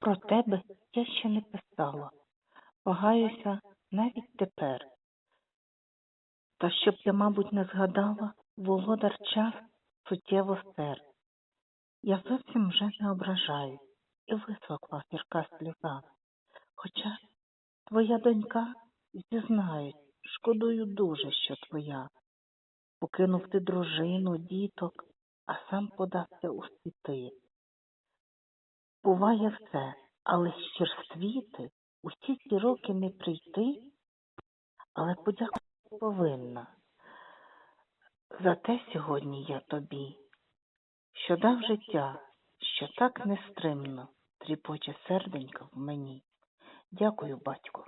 Про тебе я ще не писала, вагаюся навіть тепер. Та щоб я, мабуть, не згадала, володар час суттєво стер. Я зовсім вже не ображаюсь і висохла гірка сльоза. Хоча твоя донька, зізнаюсь, шкодую дуже, що твоя. Покинув ти дружину, діток, а сам подався у світи. Буває все, але з черствіти усі ці роки не прийти, але подякувати повинна. За те сьогодні я тобі, що дав життя, що так нестримно тріпоче серденько в мені. Дякую, батько.